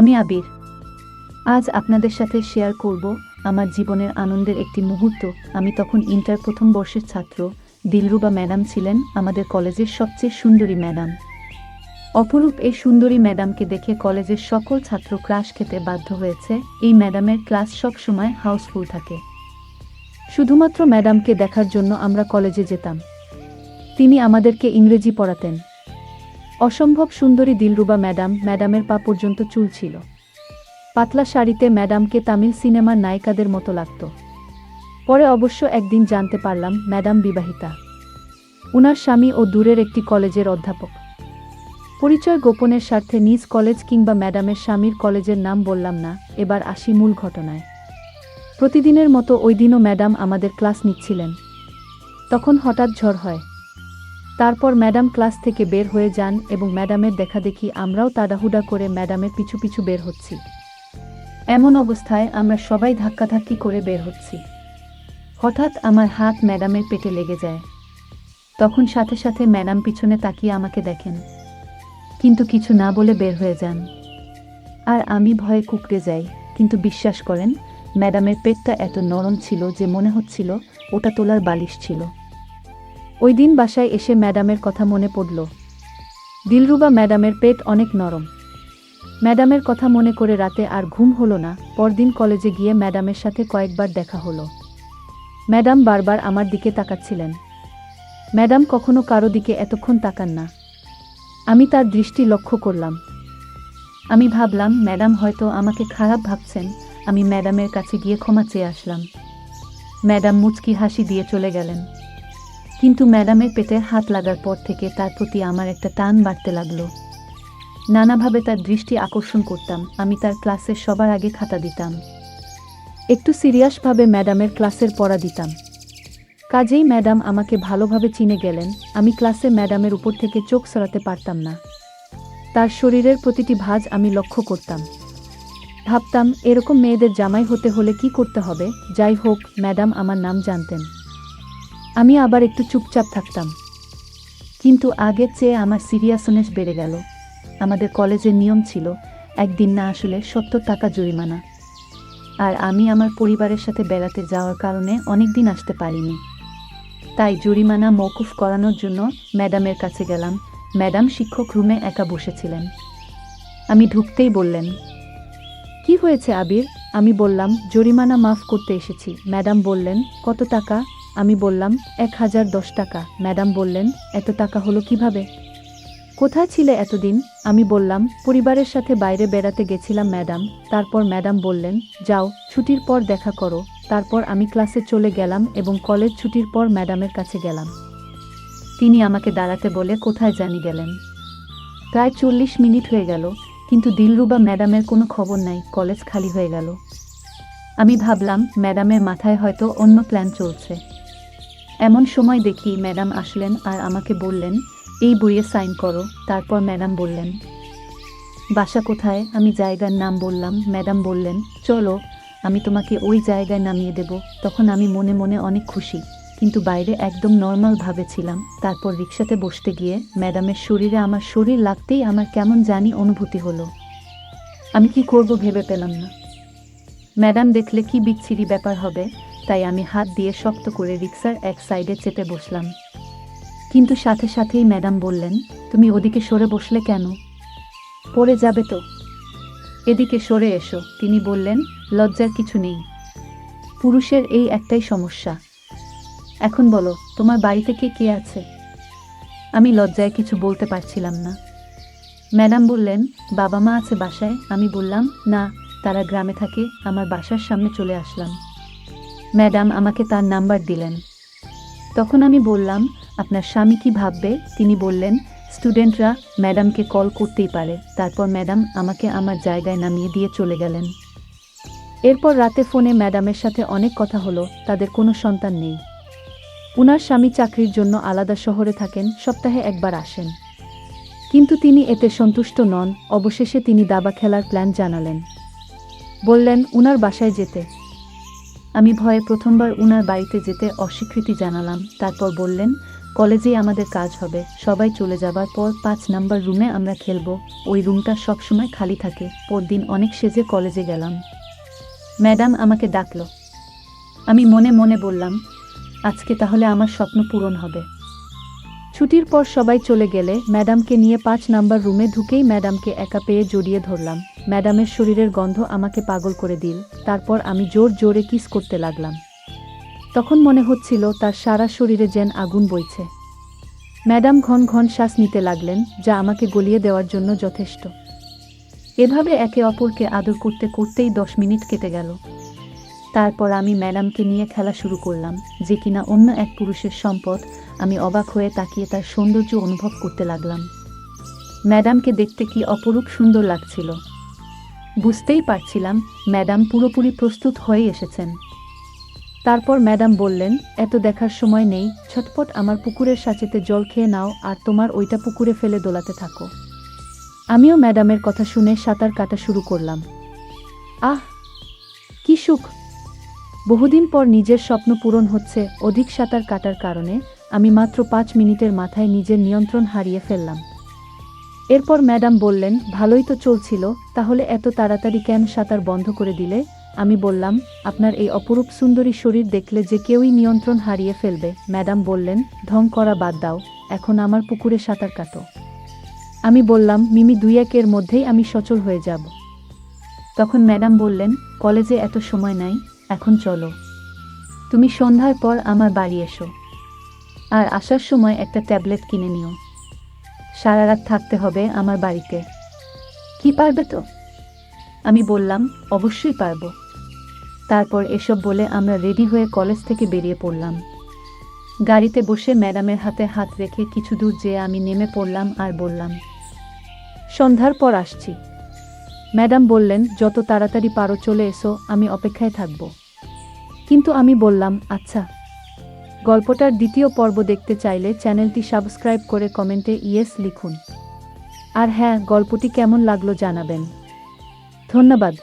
আমি আবির। আজ আপনাদের সাথে শেয়ার করব আমার জীবনের আনন্দের একটি মুহূর্ত। আমি তখন ইন্টার প্রথম বর্ষের ছাত্র। দিলরুবা ম্যাডাম ছিলেন আমাদের কলেজের সবচেয়ে সুন্দরী ম্যাডাম অপরূপ এই সুন্দরী ম্যাডামকে দেখে কলেজের সকল ছাত্র ক্লাস খেতে বাধ্য হয়েছে। এই ম্যাডামের ক্লাস সব সময় হাউসফুল থাকে। শুধুমাত্র ম্যাডামকে দেখার জন্য আমরা কলেজে যেতাম। তিনি আমাদেরকে ইংরেজি পড়াতেন। অসম্ভব সুন্দরী দিলরুবা ম্যাডাম ম্যাডামের পা পর্যন্ত চুল ছিল। পাতলা শাড়িতে ম্যাডামকে তামিল সিনেমার নায়িকাদের মতো লাগত। পরে অবশ্য একদিন জানতে পারলাম ম্যাডাম বিবাহিতা। উনার স্বামী ও দূরের একটি কলেজের অধ্যাপক। পরিচয় গোপনের স্বার্থে নিজ কলেজ কিংবা ম্যাডামের স্বামীর কলেজের নাম বললাম না, এবার আসি মূল ঘটনায়। প্রতিদিনের মতো ওই দিনও ম্যাডাম আমাদের ক্লাস নিচ্ছিলেন। তখন হঠাৎ ঝড় হয়। তারপর ম্যাডাম ক্লাস থেকে বের হয়ে যান এবং ম্যাডামের দেখা দেখি আমরাও তাড়াহুড়া করে ম্যাডামের পিছু পিছু বের হচ্ছি। এমন অবস্থায় আমরা সবাই ধাক্কাধাক্কি করে বের হচ্ছি। হঠাৎ আমার হাত ম্যাডামের পেটে লেগে যায়। তখন সাথে সাথে ম্যাডাম পিছনে তাকিয়ে আমাকে দেখেন। কিন্তু কিছু না বলে বের হয়ে যান। আর আমি ভয়ে কুকড়ে যাই, কিন্তু বিশ্বাস করেন, ম্যাডামের পেটটা এত নরম ছিল যে মনে হচ্ছিল ওটা তোলার বালিশ ছিল। ওই দিন বাসায় এসে ম্যাডামের কথা মনে পড়ল। দিলরুবা ম্যাডামের পেট অনেক নরম। ম্যাডামের কথা মনে করে রাতে আর ঘুম হলো না, পরদিন কলেজে গিয়ে ম্যাডামের সাথে কয়েকবার দেখা হলো। ম্যাডাম বারবার আমার দিকে তাকাচ্ছিলেন। ম্যাডাম কখনো কারও দিকে এতক্ষণ তাকান না। আমি তার দৃষ্টি লক্ষ্য করলাম। আমি ভাবলাম, ম্যাডাম হয়তো আমাকে খারাপ ভাবছেন, আমি ম্যাডামের কাছে গিয়ে ক্ষমা চেয়ে আসলাম। ম্যাডাম মুচকি হাসি দিয়ে চলে গেলেন। কিন্তু ম্যাডামের পেটে হাত লাগার পর থেকে তার প্রতি আমার একটা টান বাড়তে লাগল। নানাভাবে তার দৃষ্টি আকর্ষণ করতাম, আমি তার ক্লাসের সবার আগে খাতা দিতাম। একটু সিরিয়াসভাবে ম্যাডামের ক্লাসের পড়া দিতাম। কাজেই ম্যাডাম আমাকে ভালোভাবে চিনে গেলেন, আমি ক্লাসে ম্যাডামের উপর থেকে চোখ সরাতে পারতাম না। তার শরীরের প্রতিটি ভাঁজ আমি লক্ষ্য করতাম। ভাবতাম, এরকম মেয়েদের জামাই হতে হলে কি করতে হবে? যাই হোক, ম্যাডাম আমার নাম জানতেন। আমি আবার একটু চুপচাপ থাকতাম। কিন্তু আগের চেয়ে আমার সিরিয়াসনেস বেড়ে গেল। আমাদের কলেজের নিয়ম ছিল, একদিন না আসলে সত্তর টাকা জরিমানা। আর আমি আমার পরিবারের সাথে বেড়াতে যাওয়ার কারণে অনেক দিন আসতে পারিনি। তাই জরিমানা মৌকুফ করানোর জন্য ম্যাডামের কাছে গেলাম। ম্যাডাম শিক্ষক রুমে একা বসেছিলেন। আমি ঢুকতেই বললেন, কি হয়েছে আবির? আমি বললাম, জরিমানা মাফ করতে এসেছি। ম্যাডাম বললেন, কত টাকা? আমি বললাম, এক হাজার দশ টাকা। ম্যাডাম বললেন, এত টাকা হলো কীভাবে? কোথায় ছিলে এতদিন? আমি বললাম, পরিবারের সাথে বাইরে বেড়াতে গেছিলাম, ম্যাডাম। তারপর ম্যাডাম বললেন, যাও, ছুটির পর দেখা করো। তারপর আমি ক্লাসে চলে গেলাম এবং কলেজ ছুটির পর ম্যাডামের কাছে গেলাম। তিনি আমাকে দাঁড়াতে বলে, কোথায় জানি গেলেন? প্রায় চল্লিশ মিনিট হয়ে গেল, কিন্তু দিলরুবা ম্যাডামের কোনো খবর নাই, কলেজ খালি হয়ে গেল। আমি ভাবলাম, ম্যাডামের মাথায় হয়তো অন্য প্ল্যান চলছে। এমন সময় দেখি ম্যাডাম আসলেন আর আমাকে বললেন, এই বইয়ে সাইন করো। তারপর ম্যাডাম বললেন, বাসা কোথায়? আমি জায়গার নাম বললাম, ম্যাডাম বললেন, চলো, আমি তোমাকে ওই জায়গায় নামিয়ে দেব। তখন আমি মনে মনে অনেক খুশি, কিন্তু বাইরে একদম নর্মালভাবে ছিলাম। তারপর রিক্সাতে বসতে গিয়ে ম্যাডামের শরীরে আমার শরীর লাগতেই আমার কেমন জানি অনুভূতি হলো। আমি কি করব ভেবে পেলাম না। ম্যাডাম দেখলে কি বিচ্ছিরি ব্যাপার হবে তাই আমি হাত দিয়ে শক্ত করে রিক্সার এক সাইডে চেপে বসলাম। কিন্তু সাথে সাথেই ম্যাডাম বললেন, তুমি ওদিকে সরে বসলে কেন? পড়ে যাবে তো। এদিকে সরে এসো। তিনি বললেন, লজ্জার কিছু নেই। পুরুষের এই একটাই সমস্যা। এখন বলো, তোমার বাড়িতে কে কে আছে? আমি লজ্জায় কিছু বলতে পারছিলাম না। ম্যাডাম বললেন, বাবা মা আছে বাসায়। আমি বললাম, না, তারা গ্রামে থাকে, আমার বাসার সামনে চলে আসলাম। ম্যাডাম আমাকে তার নাম্বার দিলেন। তখন আমি বললাম, আপনার স্বামী কি ভাববে? তিনি বললেন, স্টুডেন্টরা ম্যাডামকে কল করতেই পারে। তারপর ম্যাডাম আমাকে আমার জায়গায় নামিয়ে দিয়ে চলে গেলেন। এরপর রাতে ফোনে ম্যাডামের সাথে অনেক কথা হলো, তাদের কোনো সন্তান নেই। উনার স্বামী চাকরির জন্য আলাদা শহরে থাকেন, সপ্তাহে একবার আসেন। কিন্তু তিনি এতে সন্তুষ্ট নন, অবশেষে তিনি দাবা খেলার প্ল্যান জানালেন। বললেন, উনার বাসায় যেতে। আমি ভয়ে প্রথমবার উনার বাড়িতে যেতে অস্বীকৃতি জানালাম। তারপর বললেন, কলেজেই আমাদের কাজ হবে। সবাই চলে যাবার পর পাঁচ নাম্বার রুমে আমরা খেলব। ওই রুমটা সবসময় খালি থাকে। পরদিন অনেক সেজে কলেজে গেলাম। ম্যাডাম আমাকে ডাকলো। আমি মনে মনে বললাম, আজকে তাহলে আমার স্বপ্ন পূরণ হবে। ছুটির পর সবাই চলে গেলে ম্যাডামকে নিয়ে পাঁচ নাম্বার রুমে ঢুকেই ম্যাডামকে একা পেয়ে জড়িয়ে ধরলাম। ম্যাডামের শরীরের গন্ধ আমাকে পাগল করে দিল। তারপর আমি জোর জোরে কিস করতে লাগলাম। তখন মনে হচ্ছিল তার সারা শরীরে যেন আগুন বইছে। ম্যাডাম ঘন ঘন শ্বাস নিতে লাগলেন, যা আমাকে গলিয়ে দেওয়ার জন্য যথেষ্ট। এভাবে একে অপরকে আদর করতে করতেই দশ মিনিট কেটে গেল। তারপর আমি ম্যাডামকে নিয়ে খেলা শুরু করলাম, যে কিনা অন্য এক পুরুষের সম্পদ আমি অবাক হয়ে তাকিয়ে তার সৌন্দর্য অনুভব করতে লাগলাম। ম্যাডামকে দেখতে কি অপরূপ সুন্দর লাগছিল। বুঝতেই পারছিলাম ম্যাডাম পুরোপুরি প্রস্তুত হয়ে এসেছেন। তারপর ম্যাডাম বললেন, এত দেখার সময় নেই, ছটপট আমার পুকুরের সাঁচেতে জল খেয়ে নাও আর তোমার ওইটা পুকুরে ফেলে দোলাতে থাকো। আমিও ম্যাডামের কথা শুনে সাঁতার কাটা শুরু করলাম। আহ, কি সুখ! বহুদিন পর নিজের স্বপ্ন পূরণ হচ্ছে অধিক সাঁতার কাটার কারণে আমি মাত্র পাঁচ মিনিটের মাথায় নিজের নিয়ন্ত্রণ হারিয়ে ফেললাম। এরপর ম্যাডাম বললেন, ভালোই তো চলছিল, তাহলে এত তাড়াতাড়ি কেন সাঁতার বন্ধ করে দিলে? আমি বললাম, আপনার এই অপরূপ সুন্দরী শরীর দেখলে যে কেউই নিয়ন্ত্রণ হারিয়ে ফেলবে। ম্যাডাম বললেন ঢং করা বাদ দাও, এখন আমার পুকুরে সাঁতার কাটো। আমি বললাম, মিমি দুই একের মধ্যেই আমি সচল হয়ে যাব। তখন ম্যাডাম বললেন, কলেজে এত সময় নাই, এখন চলো। তুমি সন্ধ্যার পর আমার বাড়ি এসো। আর আসার সময় একটা ট্যাবলেট কিনে নিও। সারা রাত থাকতে হবে আমার বাড়িতে। কি পারবে তো? আমি বললাম, অবশ্যই পারব। তারপর এসব বলে আমরা রেডি হয়ে কলেজ থেকে বেরিয়ে পড়লাম। গাড়িতে বসে ম্যাডামের হাতে হাত রেখে কিছু দূর যেয়ে আমি নেমে পড়লাম আর বললাম, সন্ধ্যার পর আসছি। ম্যাডাম বললেন, যত তাড়াতাড়ি পারো চলে এসো, আমি অপেক্ষায় থাকব। কিন্তু আমি বললাম আচ্ছা। গল্পটার দ্বিতীয় পর্ব দেখতে চাইলে চ্যানেলটি সাবস্ক্রাইব করে কমেন্টে ইয়েস লিখুন। আর হ্যাঁ গল্পটি কেমন লাগল জানাবেন। ধন্যবাদ।